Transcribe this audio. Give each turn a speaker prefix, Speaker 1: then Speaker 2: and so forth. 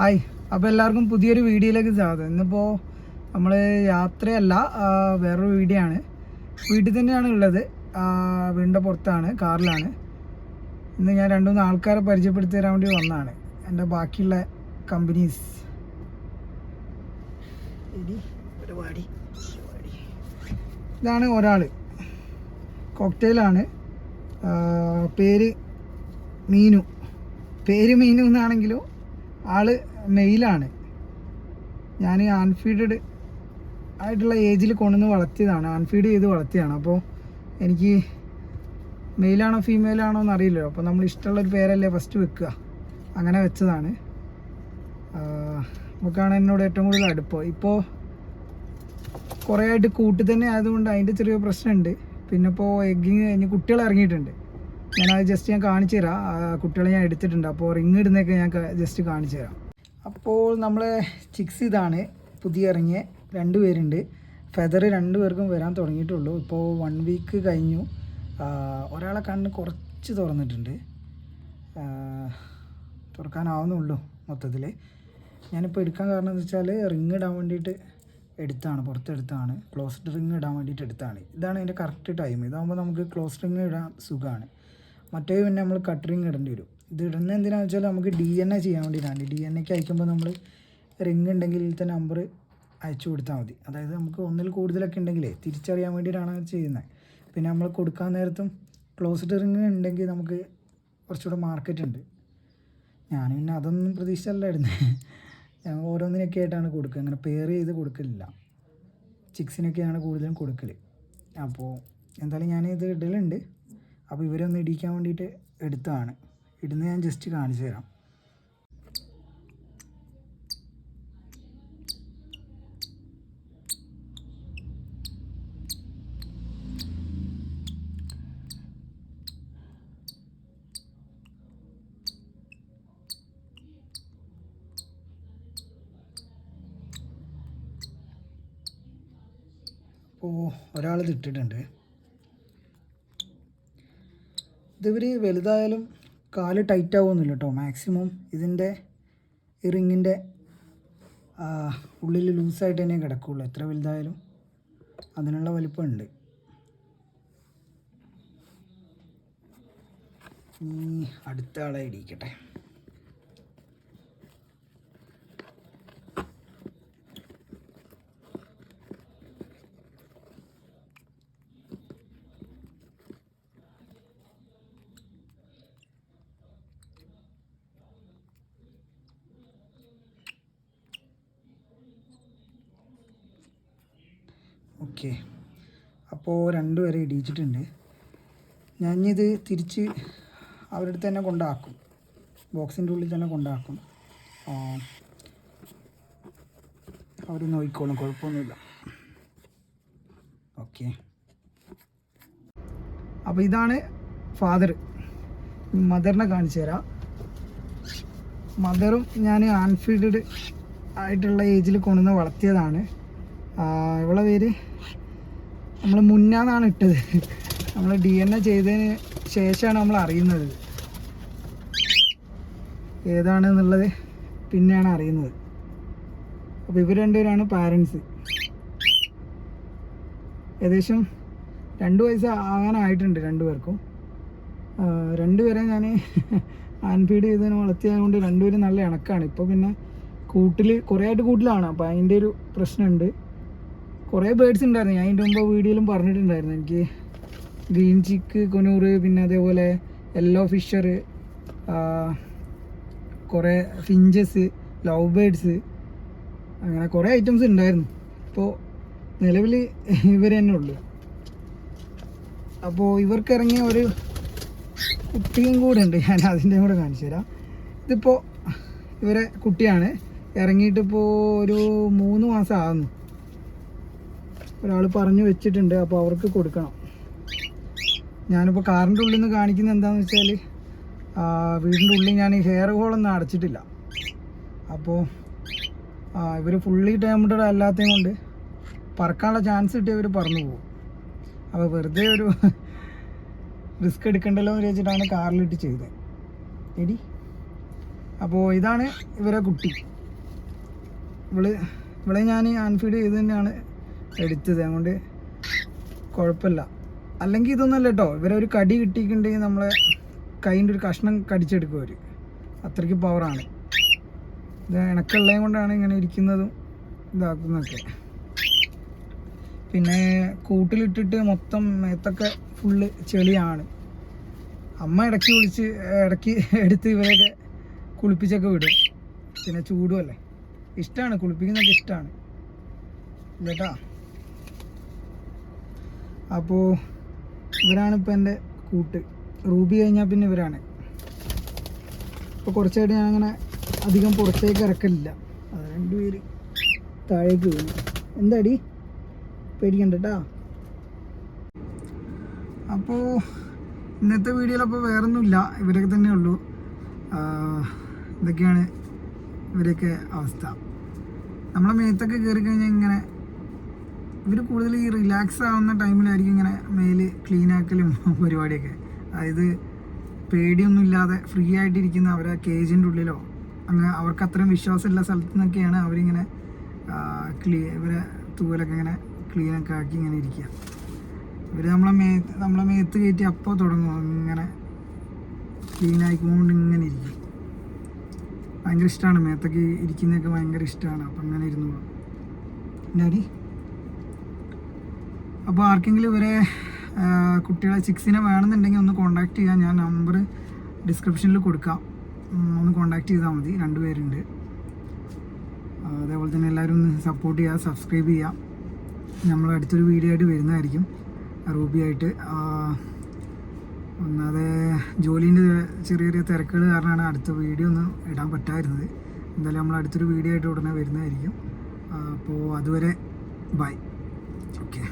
Speaker 1: Hi അപ്പോൾ എല്ലാവർക്കും പുതിയൊരു വീഡിയോയിലേക്ക് സ്വാഗതം. ഇന്നിപ്പോൾ നമ്മൾ യാത്രയല്ല വേറൊരു വീഡിയോ ആണ്. വീട്ടിൽ തന്നെയാണ് ഉള്ളത്. വീടിന്റെ പുറത്താണ് കാറിലാണ്. ഇന്ന് ഞാൻ രണ്ട് മൂന്ന് ആൾക്കാരെ പരിചയപ്പെടുത്തി തരാൻ വേണ്ടി വന്നതാണ്. എന്റെ ബാക്കിയുള്ള കമ്പനീസ്. ഇതാണ് ഒരാൾ കോക്ടെയിലാണ്. പേര് മീനു. പേര് മീനു എന്നാണെങ്കിലും ആൾ മെയിലാണ്. ഞാൻ അൺഫീഡഡ് ആയിട്ടുള്ള ഏജിൽ കൊണ്ടുവന്ന് വളർത്തിയതാണ്. അൺഫീഡ് ചെയ്ത് വളർത്തിയതാണ്. അപ്പോൾ എനിക്ക് മെയിലാണോ ഫീമെയിലാണോ എന്ന് അറിയില്ലല്ലോ അപ്പോൾ നമ്മൾ ഇഷ്ടമുള്ളൊരു പേരല്ലേ ഫസ്റ്റ് വെക്കുക. അങ്ങനെ വെച്ചതാണ്. നമുക്കാണ് എന്നോട് ഏറ്റവും കൂടുതൽ അടുപ്പം. ഇപ്പോൾ കുറേ ആയിട്ട് കൂട്ടി തന്നെ ആയതുകൊണ്ട് അതിന്റെ ചെറിയ പ്രശ്നമുണ്ട്. പിന്നെ ഇപ്പോൾ എഗ്ഗിങ് കഴിഞ്ഞ് കുട്ടികൾ ഇറങ്ങിയിട്ടുണ്ട്. ഞാനത് ജസ്റ്റ് ഞാൻ കാണിച്ചു തരാം. കുട്ടികളെ ഞാൻ എടുത്തിട്ടുണ്ട്. അപ്പോൾ റിങ് ഇടുന്നൊക്കെ ഞാൻ ജസ്റ്റ് കാണിച്ചു തരാം. അപ്പോൾ നമ്മൾ ചിക്സ് ഇതാണ്. പുതിയ ഇറങ്ങിയ രണ്ട് പേരുണ്ട്. ഫെദർ രണ്ട് പേർക്കും വരാൻ തുടങ്ങിയിട്ടുള്ളൂ. ഇപ്പോൾ വൺ വീക്ക് കഴിഞ്ഞു. ഒരാളെ കണ്ണ് കുറച്ച് തുറന്നിട്ടുണ്ട്. തുറക്കാനാവുന്നുള്ളൂ മൊത്തത്തിൽ. ഞാനിപ്പോൾ എടുക്കാൻ കാരണം എന്ന് വെച്ചാൽ റിങ് ഇടാൻ വേണ്ടിയിട്ട് എടുത്താണ്. പുറത്തെടുത്താണ്. ക്ലോസ്ഡ് റിങ് ഇടാൻ വേണ്ടിയിട്ട് എടുത്താണ്. ഇതാണ് അതിന്റെ കറക്റ്റ് ടൈം. ഇതാകുമ്പോൾ നമുക്ക് ക്ലോസ്ഡ് റിങ് ഇടാൻ സുഖമാണ്. മറ്റേ പിന്നെ നമ്മൾ കട്ടറിങ് ഇടേണ്ടി വരും. ഇത് ഇടുന്ന എന്തിനാണെന്ന് വെച്ചാൽ നമുക്ക് ഡി എൻ എ ചെയ്യാൻ വേണ്ടിയിട്ടാണ് ഡി എൻ എക്ക് അയക്കുമ്പോൾ നമ്മൾ റിങ് ഉണ്ടെങ്കിൽ ഇതിലത്തെ നമ്പർ അയച്ചു കൊടുത്താൽ മതി. അതായത് നമുക്ക് ഒന്നിൽ കൂടുതലൊക്കെ ഉണ്ടെങ്കിലേ തിരിച്ചറിയാൻ വേണ്ടിയിട്ടാണ് ചെയ്യുന്നത് പിന്നെ നമ്മൾ കൊടുക്കാൻ നേരത്തും ക്ലോസ്ഡ് റിങ് ഉണ്ടെങ്കിൽ നമുക്ക് കുറച്ചുകൂടെ മാർക്കറ്റ് ഉണ്ട് ഞാൻ പിന്നെ അതൊന്നും പ്രതീക്ഷിച്ചല്ലായിരുന്നു ഞാൻ ഓരോന്നിനൊക്കെ ആയിട്ടാണ് കൊടുക്കുക അങ്ങനെ പെയർ ചെയ്ത് കൊടുക്കലില്ല. ചിക്സിനൊക്കെയാണ് കൂടുതലും കൊടുക്കൽ അപ്പോൾ എന്തായാലും ഞാൻ ഇത് ഇടലുണ്ട്. അപ്പോൾ ഇവരൊന്ന് ഇടിക്കാൻ വേണ്ടിയിട്ട് എടുത്തതാണ്. ഇടുന്ന ഞാൻ ജസ്റ്റ് കാണിച്ചു തരാം. അപ്പോൾ ഒരാൾ ഇട്ടിട്ടുണ്ട്. ഇതിവർ വലുതായാലും കാൽ ടൈറ്റ് ആവുമൊന്നുമില്ല കേട്ടോ മാക്സിമം ഇതിന്റെ ഈ ഉള്ളിൽ ലൂസായിട്ട് തന്നെ കിടക്കുകയുള്ളൂ എത്ര വലുതായാലും അതിനുള്ള വലിപ്പമുണ്ട്. ഇനി അടുത്ത ആളെ ഇടിക്കട്ടെ ഓക്കെ. അപ്പോൾ രണ്ടുപേരെ ഇടിയിച്ചിട്ടുണ്ട്. ഞാനിത് തിരിച്ച് അവരുടെ അടുത്ത് തന്നെ കൊണ്ടാക്കും. ബോക്സിന്റെ ഉള്ളിൽ തന്നെ കൊണ്ടാക്കും. അവർ നോക്കിക്കോളും കുഴപ്പമൊന്നുമില്ല. ഓക്കെ. അപ്പോൾ ഇതാണ് ഫാദർ. മദറിനെ കാണിച്ചു തരാം. മദറും ഞാൻ ആൻഫീൽഡ് ആയിട്ടുള്ള ഏജിൽ കൊണ്ടുവന്ന് വളർത്തിയതാണ്. ഇവളെ പേര്? നമ്മൾ മുന്നാന്നാണ് ഇട്ടത്. നമ്മൾ ഡി എൻ എ ചെയ്തതിന് ശേഷമാണ് നമ്മൾ അറിയുന്നത്. ഏതാണെന്നുള്ളത് പിന്നെയാണ് അറിയുന്നത്. അപ്പോൾ ഇവർ രണ്ടുപേരാണ് പാരൻസ് ഏകദേശം രണ്ട് വയസ്സ് ആകാനായിട്ടുണ്ട് രണ്ടുപേർക്കും. രണ്ടുപേരെ ഞാൻ ആൻഫീഡ് ചെയ്തതിന് വളർത്തിയത് കൊണ്ട് രണ്ടുപേരും നല്ല ഇണക്കാണ്. ഇപ്പോൾ പിന്നെ കൂട്ടിൽ കുറേ ആയിട്ട് കൂട്ടിലാണ്. അപ്പോൾ അതിന്റെ ഒരു പ്രശ്നമുണ്ട്. കുറേ ബേഡ്സ് ഉണ്ടായിരുന്നു. ഞാൻ അതിന്റെ മുമ്പ് വീഡിയോയിലും പറഞ്ഞിട്ടുണ്ടായിരുന്നു. എനിക്ക് ഗ്രീൻ ചിക്ക് കൊനൂറ് പിന്നെ അതേപോലെ യെല്ലോ ഫിഷർ കുറേ ഫിഞ്ചസ് ലവ് ബേഡ്സ് അങ്ങനെ കുറേ ഐറ്റംസ് ഉണ്ടായിരുന്നു. ഇപ്പോൾ നിലവിൽ ഇവർ തന്നെ ഉള്ളു. അപ്പോൾ ഇവർക്ക് ഇറങ്ങിയ ഒരു കുട്ടിയും കൂടെ ഉണ്ട്. ഞാൻ അതിന്റെ കൂടെ കാണിച്ചു തരാം. ഇതിപ്പോൾ ഇവരെ കുട്ടിയാണ്. ഇറങ്ങിയിട്ടിപ്പോൾ ഒരു മൂന്ന് മാസം ആകുന്നു ഒരാൾ പറഞ്ഞു വെച്ചിട്ടുണ്ട് അപ്പോൾ അവർക്ക് കൊടുക്കണം. ഞാനിപ്പോൾ കാറിന്റെ ഉള്ളിൽ നിന്ന് കാണിക്കുന്നത് എന്താണെന്ന് വെച്ചാൽ വീടിന്റെ ഉള്ളിൽ ഞാൻ ഹെയർ ഹോളൊന്നും അടച്ചിട്ടില്ല. അപ്പോൾ ഇവർ ഫുള്ളി ടൈമിഡ് അല്ലാത്തതും കൊണ്ട് പറക്കാനുള്ള ചാൻസ് കിട്ടിയ ഇവർ പറന്നു പോകും. അപ്പോൾ വെറുതെ ഒരു റിസ്ക് എടുക്കണ്ടല്ലോ എന്ന് വെച്ചിട്ടാണ് കാറിലിട്ട് ചെയ്തത്. എടി അപ്പോൾ ഇതാണ് ഇവരെ കുട്ടി. ഇവൾ ഇവളെ ഞാൻ അൺഫീഡ് ചെയ്ത് തന്നെയാണ് എടുത്തത്. അതുകൊണ്ട് കുഴപ്പമില്ല. അല്ലെങ്കിൽ ഇതൊന്നുമല്ല കേട്ടോ. ഇവരെ ഒരു കടി കിട്ടിയിട്ടുണ്ടെങ്കിൽ നമ്മളെ കൈന്റെ ഒരു കഷ്ണം കടിച്ചെടുക്കും അവർ അത്രയ്ക്ക് പവറാണ് ഇത് ഇണക്കുള്ളതും കൊണ്ടാണ് ഇങ്ങനെ ഇരിക്കുന്നതും ഇതാക്കുന്നതൊക്കെ. പിന്നെ കൂട്ടിലിട്ടിട്ട് മൊത്തം മേത്തൊക്കെ ഫുള്ള് ചെളിയാണ്. അമ്മ ഇടയ്ക്ക് വിളിച്ച് ഇടയ്ക്ക് എടുത്ത് ഇവരെയൊക്കെ കുളിപ്പിച്ചൊക്കെ വിടും. പിന്നെ ചൂടുമല്ലേ ഇഷ്ടമാണ്. കുളിപ്പിക്കുന്നതൊക്കെ ഇഷ്ടമാണ്. ഇല്ലേട്ടാ അപ്പോൾ ഇവരാണ് ഇപ്പോൾ എന്റെ കൂട്ട്. റൂബി കഴിഞ്ഞാൽ പിന്നെ ഇവരാണ്. ഇപ്പോൾ കുറച്ചായിട്ട് അങ്ങനെ അധികം പുറത്തേക്ക് ഇറക്കലില്ല. അത് രണ്ടുപേര് താഴേക്ക് വീണു. എന്താടി? പേടിക്കണ്ടട്ടാ? അപ്പോൾ ഇന്നത്തെ വീഡിയോയിൽ അപ്പോൾ വേറൊന്നുമില്ല. ഇവരൊക്കെ തന്നെ ഉള്ളൂ. ഇതൊക്കെയാണ് ഇവരൊക്കെ അവസ്ഥ. നമ്മളെ മേത്തൊക്കെ കയറി കഴിഞ്ഞാൽ ഇങ്ങനെ ഇവർ കൂടുതൽ ഈ റിലാക്സ് ആവുന്ന ടൈമിലായിരിക്കും ഇങ്ങനെ മേൽ ക്ലീൻ ആക്കലും പരിപാടിയൊക്കെ. അതായത് പേടിയൊന്നും ഇല്ലാതെ ഫ്രീ ആയിട്ടിരിക്കുന്ന അവരെ കേജിന്റെ ഉള്ളിലോ അങ്ങനെ അവർക്ക് അത്രയും വിശ്വാസമുള്ള സ്ഥലത്തു നിന്നൊക്കെയാണ് അവരിങ്ങനെ ക്ലീ ഇവരെ തൂവലൊക്കെ ഇങ്ങനെ ക്ലീനൊക്കെ ആക്കി ഇങ്ങനെ ഇരിക്കുക ഇവർ നമ്മളെ മേ നമ്മളെ മേത്ത് കയറ്റി അപ്പോൾ തുടങ്ങും. ഇങ്ങനെ ക്ലീൻ ആയിക്കൊണ്ട് ഇങ്ങനെ ഇരിക്കും. ഭയങ്കര ഇഷ്ടമാണ് മേത്തൊക്കെ ഇരിക്കുന്നതൊക്കെ ഭയങ്കര ഇഷ്ടമാണ് അപ്പം അങ്ങനെ ഇരുന്നോളൂ. ഡാഡി അപ്പോൾ ആർക്കെങ്കിലും ഇവരെ കുട്ടികളെ സിക്സിനെ വേണമെന്നുണ്ടെങ്കിൽ ഒന്ന് കോൺടാക്ട് ചെയ്യാം. ഞാൻ നമ്പർ ഡിസ്ക്രിപ്ഷനിൽ കൊടുക്കാം. ഒന്ന് കോൺടാക്ട് ചെയ്താൽ മതി. രണ്ടുപേരുണ്ട് അതേപോലെ തന്നെ എല്ലാവരും ഒന്ന് സപ്പോർട്ട് ചെയ്യുക സബ്സ്ക്രൈബ് ചെയ്യുക നമ്മൾ അടുത്തൊരു വീഡിയോ ആയിട്ട് വരുന്നതായിരിക്കും. റൂബി ആയിട്ട്. ഒന്നാതെ ജോലീന്റെ ചെറിയ ചെറിയ തിരക്കുകൾ കാരണമാണ് അടുത്ത വീഡിയോ ഒന്നും ഇടാൻ പറ്റാതിരുന്നത്. എന്തായാലും നമ്മൾ അടുത്തൊരു വീഡിയോ ആയിട്ട് ഉടനെ വരുന്നതായിരിക്കും. അപ്പോൾ അതുവരെ ബൈ ഓക്കെ